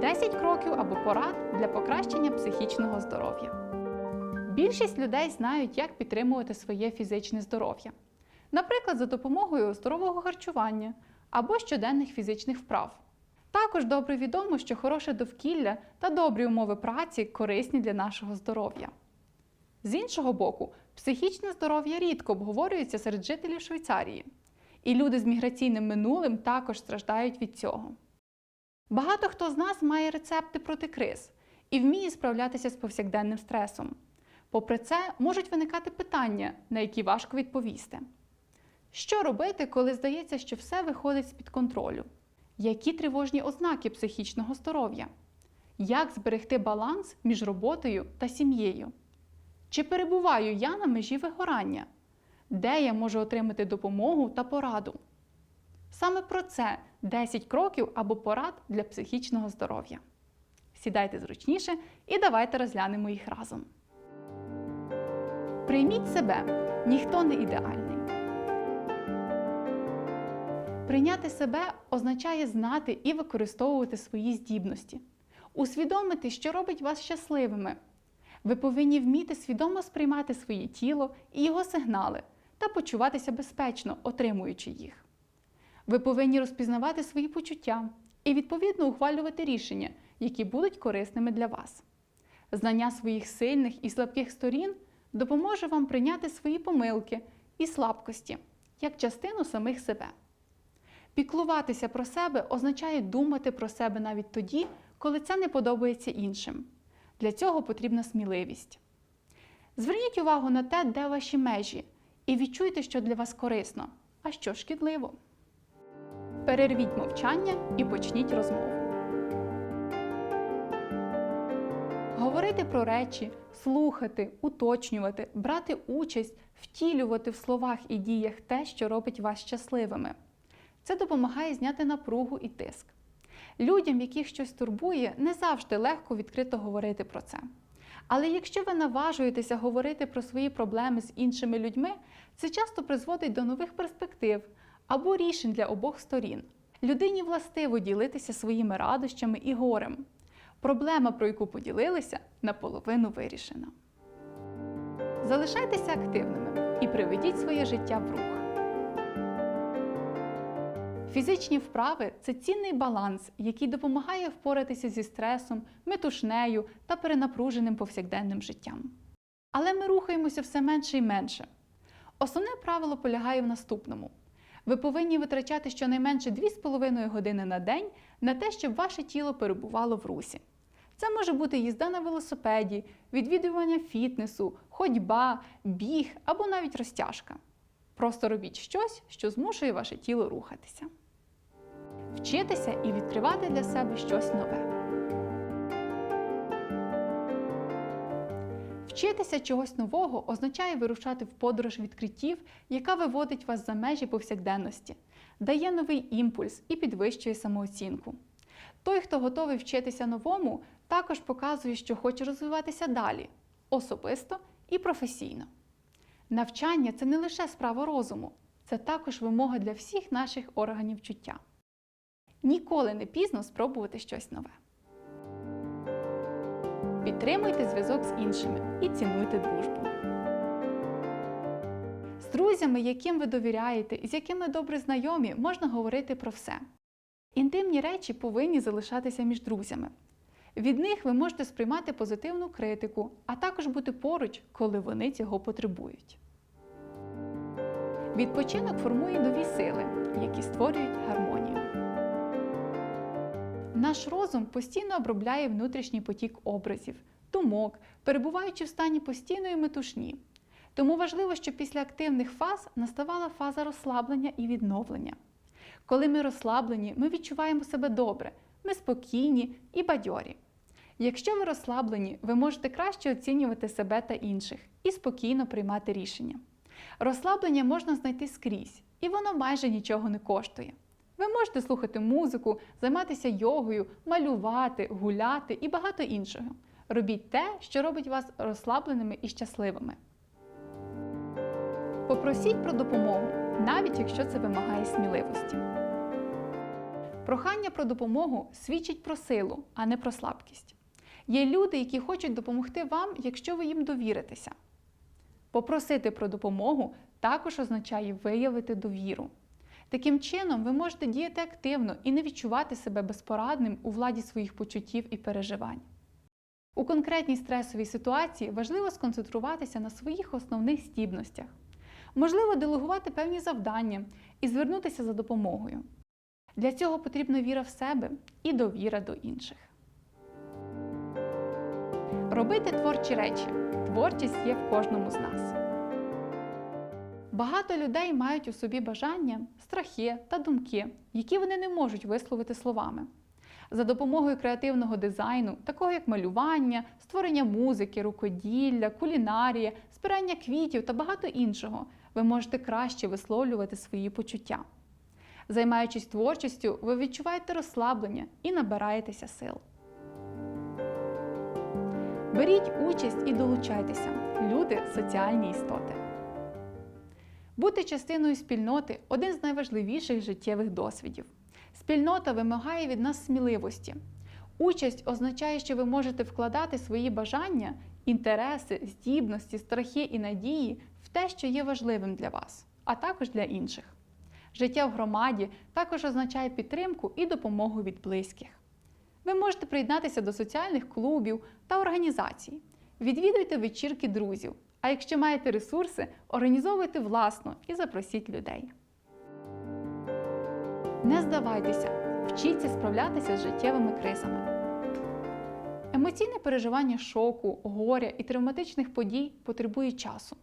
10 кроків або порад для покращення психічного здоров'я. Більшість людей знають, як підтримувати своє фізичне здоров'я, наприклад, за допомогою здорового харчування або щоденних фізичних вправ. Також добре відомо, що хороше довкілля та добрі умови праці корисні для нашого здоров'я. З іншого боку, психічне здоров'я рідко обговорюється серед жителів Швейцарії, і люди з міграційним минулим також страждають від цього. Багато хто з нас має рецепти проти криз і вміє справлятися з повсякденним стресом. Попри це, можуть виникати питання, на які важко відповісти. Що робити, коли здається, що все виходить з-під контролю? Які тривожні ознаки психічного здоров'я? Як зберегти баланс між роботою та сім'єю? Чи перебуваю я на межі вигорання? Де я можу отримати допомогу та пораду? Саме про це 10 кроків або порад для психічного здоров'я. Сідайте зручніше і давайте розглянемо їх разом. Прийміть себе, ніхто не ідеальний. Прийняти себе означає знати і використовувати свої здібності, усвідомити, що робить вас щасливими. Ви повинні вміти свідомо сприймати своє тіло і його сигнали та почуватися безпечно, отримуючи їх. Ви повинні розпізнавати свої почуття і відповідно ухвалювати рішення, які будуть корисними для вас. Знання своїх сильних і слабких сторін допоможе вам прийняти свої помилки і слабкості як частину самих себе. Піклуватися про себе означає думати про себе навіть тоді, коли це не подобається іншим. Для цього потрібна сміливість. Зверніть увагу на те, де ваші межі, і відчуйте, що для вас корисно, а що шкідливо. Перервіть мовчання і почніть розмову. Говорити про речі, слухати, уточнювати, брати участь, втілювати в словах і діях те, що робить вас щасливими. Це допомагає зняти напругу і тиск. Людям, яких щось турбує, не завжди легко відкрито говорити про це. Але якщо ви наважуєтеся говорити про свої проблеми з іншими людьми, це часто призводить до нових перспектив або рішень для обох сторін. Людині властиво ділитися своїми радощами і горем. Проблема, про яку поділилися, наполовину вирішена. Залишайтеся активними і приведіть своє життя в рух. Фізичні вправи це цінний баланс, який допомагає впоратися зі стресом, метушнею та перенапруженим повсякденним життям. Але ми рухаємося все менше і менше. Основне правило полягає в наступному: ви повинні витрачати щонайменше 2,5 години на день на те, щоб ваше тіло перебувало в русі. Це може бути їзда на велосипеді, відвідування фітнесу, ходьба, біг або навіть розтяжка. Просто робіть щось, що змушує ваше тіло рухатися. Вчитися і відкривати для себе щось нове. Вчитися чогось нового означає вирушати в подорож відкриттів, яка виводить вас за межі повсякденності, дає новий імпульс і підвищує самооцінку. Той, хто готовий вчитися новому, також показує, що хоче розвиватися далі, особисто і професійно. Навчання це не лише справа розуму, це також вимога для всіх наших органів чуття. Ніколи не пізно спробувати щось нове. Підтримуйте зв'язок з іншими і цінуйте дружбу. З друзями, яким ви довіряєте і з якими добре знайомі, можна говорити про все. Інтимні речі повинні залишатися між друзями. Від них ви можете сприймати позитивну критику, а також бути поруч, коли вони цього потребують. Відпочинок формує нові сили, які створюють гармонію. Наш розум постійно обробляє внутрішній потік образів, думок, перебуваючи в стані постійної метушні. Тому важливо, щоб після активних фаз наставала фаза розслаблення і відновлення. Коли ми розслаблені, ми відчуваємо себе добре, ми спокійні і бадьорі. Якщо ви розслаблені, ви можете краще оцінювати себе та інших і спокійно приймати рішення. Розслаблення можна знайти скрізь, і воно майже нічого не коштує. Ви можете слухати музику, займатися йогою, малювати, гуляти і багато іншого. Робіть те, що робить вас розслабленими і щасливими. Попросіть про допомогу, навіть якщо це вимагає сміливості. Прохання про допомогу свідчить про силу, а не про слабкість. Є люди, які хочуть допомогти вам, якщо ви їм довіритеся. Попросити про допомогу також означає виявити довіру. Таким чином, ви можете діяти активно і не відчувати себе безпорадним у владі своїх почуттів і переживань. У конкретній стресовій ситуації важливо сконцентруватися на своїх основних здібностях, можливо, делегувати певні завдання і звернутися за допомогою. Для цього потрібна віра в себе і довіра до інших. Робити творчі речі. Творчість є в кожному з нас. Багато людей мають у собі бажання, страхи та думки, які вони не можуть висловити словами. За допомогою креативного дизайну, такого як малювання, створення музики, рукоділля, кулінарія, збирання квітів та багато іншого, ви можете краще висловлювати свої почуття. Займаючись творчістю, ви відчуваєте розслаблення і набираєтеся сил. Беріть участь і долучайтеся. Люди соціальні істоти. Бути частиною спільноти один з найважливіших життєвих досвідів. Спільнота вимагає від нас сміливості. Участь означає, що ви можете вкладати свої бажання, інтереси, здібності, страхи і надії в те, що є важливим для вас, а також для інших. Життя в громаді також означає підтримку і допомогу від близьких. Ви можете приєднатися до соціальних клубів та організацій. Відвідуйте вечірки друзів. А якщо маєте ресурси, організовуйте власно і запросіть людей. Не здавайтеся, вчіться справлятися з життєвими кризами. Емоційне переживання шоку, горя і травматичних подій потребує часу.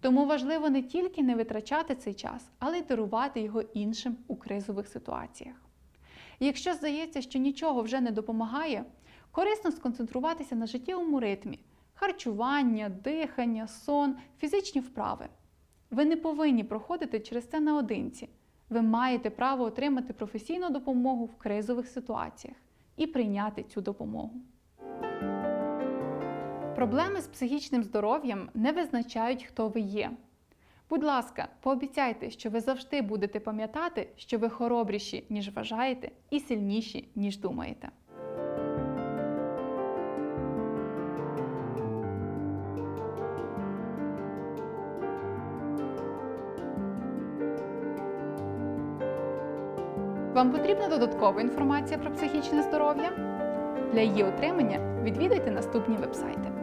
Тому важливо не тільки не витрачати цей час, але й дарувати його іншим у кризових ситуаціях. Якщо здається, що нічого вже не допомагає, корисно сконцентруватися на життєвому ритмі, харчування, дихання, сон, фізичні вправи. Ви не повинні проходити через це наодинці. Ви маєте право отримати професійну допомогу в кризових ситуаціях і прийняти цю допомогу. Проблеми з психічним здоров'ям не визначають, хто ви є. Будь ласка, пообіцяйте, що ви завжди будете пам'ятати, що ви хоробріші, ніж вважаєте, і сильніші, ніж думаєте. Вам потрібна додаткова інформація про психічне здоров'я? Для її отримання відвідайте наступні вебсайти.